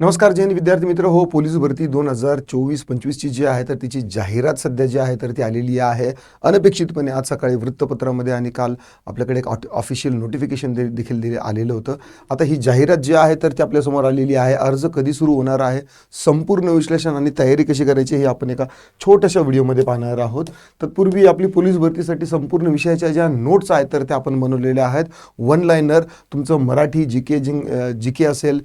नमस्कार जैन विद्यार्थी मित्र. हो पोलीस भरती दोन हजार चोवीस पंचवीसची जी आहे तर तिची जाहिरात सध्या जी आहे तर ती आलेली आहे. अनपेक्षितपणे आज सकाळी वृत्तपत्रामध्ये आणि काल आपल्याकडे एक ऑफिशियल नोटिफिकेशन दे देखील दिले आलेलं होतं. आता ही जाहिरात जी आहे तर ती आपल्यासमोर आलेली आहे. अर्ज कधी सुरू होणार आहे संपूर्ण विश्लेषण आणि तयारी कशी करायची हे आपण एका छोट्याशा व्हिडिओमध्ये पाहणार आहोत. तत्पूर्वी आपली पोलीस भरतीसाठी संपूर्ण विषयाच्या ज्या नोट्स आहेत तर त्या आपण बनवलेल्या आहेत. वन लाईनर तुमचं मराठी जी के जिंग जी के असेल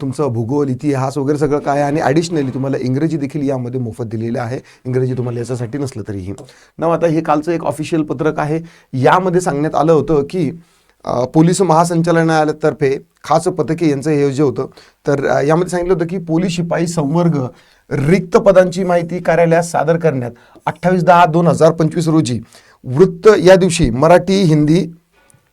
तुमचं भूगोल इतिहास वगैरे सगळं काय आहे? आणि ॲडिशनली तुम्हाला इंग्रजी देखील यामध्ये मोफत दिलेलं आहे. इंग्रजी तुम्हाला याच्यासाठी नसलं तरीही. ना आता हे कालचं एक ऑफिशियल पत्रक आहे. यामध्ये सांगण्यात आलं होतं की पोलीस महासंचालनालयातर्फे खास पथके यांचं हे जे होतं तर यामध्ये सांगितलं होतं की पोलीस शिपाई संवर्ग रिक्त पदांची माहिती कार्यालयात सादर करण्यात अठ्ठावीस दहा दोन हजार पंचवीस रोजी वृत्त या दिवशी मराठी हिंदी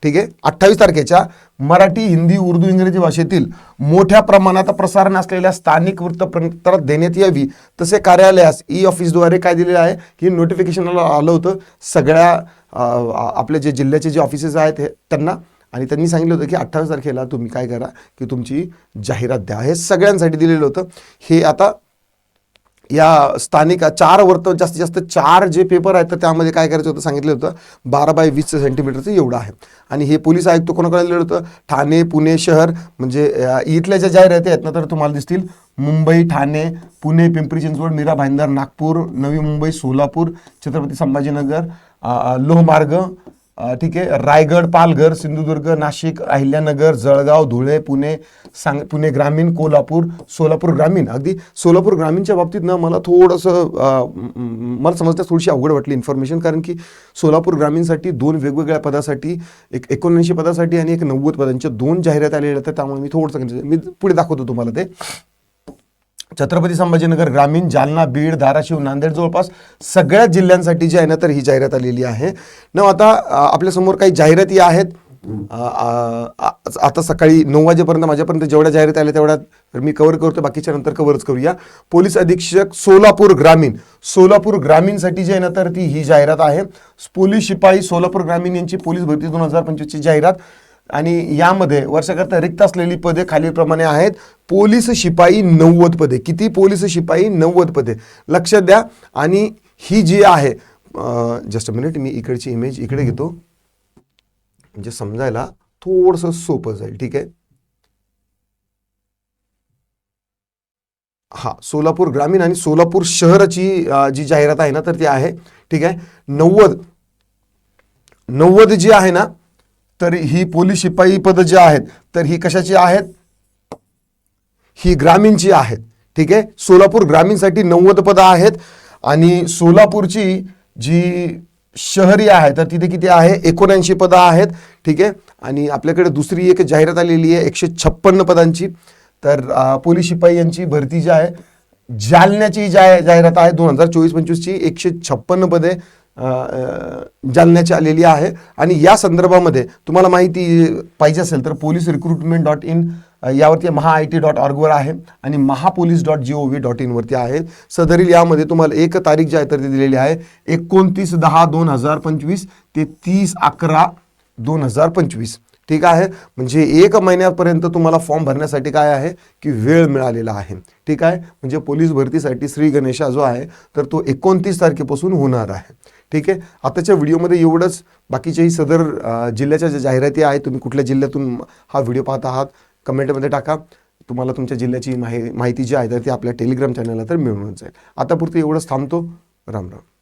ठीक आहे? अठ्ठावीस तारखेच्या मराठी हिंदी उर्दू इंग्रजी भाषेतील मोठ्या प्रमाणात प्रसारण असलेल्या स्थानिक वृत्तपत्रात देण्यात यावी तसे कार्यालयास ई ऑफिसद्वारे काय दिलेलं आहे? की नोटिफिकेशन आलं होतं. सगळ्या आपले जे जिल्ह्याचे जे ऑफिसेस आहेत हे त्यांना आणि त्यांनी सांगितलं होतं की अठ्ठावीस तारखेला तुम्ही काय करा की तुमची जाहिरात द्या. हे सगळ्यांसाठी दिलेलं होतं. हे आता या स्थानिक चार वर्त जास्तीत जास्त चार जे पेपर आहेत तर त्यामध्ये काय करायचं होतं सांगितलं होतं बारा बाय वीस सेंटीमीटरचं एवढं आहे. आणि हे पोलीस आयुक्त कोणाकडे दिलेलं होतं? ठाणे पुणे शहर म्हणजे इथल्या ज्या जाहिराती आहेत ना तर तुम्हाला दिसतील. मुंबई ठाणे पुणे पिंपरी चिंचवड मीरा भाईंदर नागपूर नवी मुंबई सोलापूर छत्रपती संभाजीनगर लोहमार्ग ठीक आहे. रायगड पालघर सिंधुदुर्ग नाशिक अहिल्यानगर जळगाव धुळे पुणे सांग पुणे ग्रामीण कोल्हापूर सोलापूर ग्रामीण. अगदी सोलापूर ग्रामीणच्या बाबतीत ना मला थोडंसं मला समजण्यास थोडीशी अवघड वाटली इन्फॉर्मेशन. कारण की सोलापूर ग्रामीणसाठी दोन वेगवेगळ्या पदासाठी एक एकोणऐंशी पदासाठी आणि एक नव्वद पदांच्या दोन जाहिरात आलेल्या आहेत. त्यामुळे मी थोडंसं मी पुढे दाखवतो तुम्हाला ते. छत्रपती संभाजीनगर ग्रामीण जालना बीड धाराशिव नांदेड जवळपास सगळ्या जिल्ह्यांसाठी जी आहे ना तर ही जाहिरात आलेली आहे. न आता आपल्यासमोर काही जाहिराती आहेत. आता सकाळी नऊ वाजेपर्यंत माझ्यापर्यंत जेवढ्या जाहिराती आल्या तेवढ्या मी कव्हर करतो बाकीच्या नंतर कव्हरच करूया. पोलीस अधीक्षक सोलापूर ग्रामीण. सोलापूर ग्रामीणसाठी जी आहे ना तर ती ही जाहिरात आहे. पोलीस शिपाई सोलापूर ग्रामीण यांची पोलीस भरती दोन हजार पंचवीसची जाहिरात. आणि यामध्ये वर्षाकरता रिक्त असलेली पदे खालीलप्रमाणे आहेत. पोलीस शिपाई नव्वद पदे. किती पोलीस शिपाई? नव्वद पदे. लक्ष द्या. आणि ही जी आहे जस्ट अ मिनिट मी इकडची इमेज इकडे घेतो. म्हणजे समजायला थोडंसं सोपं जाईल. ठीक आहे? हा सोलापूर ग्रामीण आणि सोलापूर शहराची जी जाहिरात आहे ना तर ती आहे. ठीक आहे? नव्वद. नव्वद जी आहे ना तर ही पोलीस शिपाई पद जी आहेत तर ही कशाची आहेत? ही ग्रामीणची आहेत. ठीक आहे? सोलापूर ग्रामीणसाठी नव्वद पदं आहेत आणि सोलापूरची जी शहरी आहे तर तिथे किती आहे? एकोणऐंशी पदं आहेत. ठीक आहे? आणि आपल्याकडे दुसरी एक जाहिरात आलेली आहे एकशे छप्पन्न पदांची. तर पोलीस शिपाई यांची भरती जी आहे जालन्याची जाय जाहिरात आहे दोन हजार चोवीस पंचवीसची. एकशे छप्पन्न पदे जालन्याची आलेली आहे. आणि या संदर्भामध्ये तुम्हाला माहिती पाहिजे असेल तर पोलीस रिक्रुटमेंट डॉट इन यावरती महा आय टी डॉट ऑर्गवर आहे आणि Mahapolice dot G O V dot इनवरती आहे. सदरील यामध्ये तुम्हाला एक तारीख जी आहे तर ती दिलेली आहे एकोणतीस दहा दोन हजार पंचवीस ते तीस अकरा दोन हजार पंचवीस. ठीक आहे? म्हणजे एक महिन्यापर्यंत तुम्हाला फॉर्म भरण्यासाठी काय आहे? की वेळ मिळालेला आहे. ठीक आहे? म्हणजे पोलीस भरतीसाठी श्री गणेशा जो आहे तर तो एकोणतीस तारखेपासून होणार आहे. ठीक आहे? आताच्या व्हिडिओमध्ये एवढंच. बाकीच्याही सदर जिल्ह्याच्या ज्या जाहिराती आहेत तुम्ही कुठल्या जिल्ह्यातून हा व्हिडिओ पाहत आहात कमेंटमध्ये टाका. तुम्हाला तुमच्या जिल्ह्याची माहि माहिती जी आहे तर ती आपल्या टेलिग्राम चॅनलला तर मिळूनच जाईल. आतापुरतं एवढंच. थांबतो. राम राम.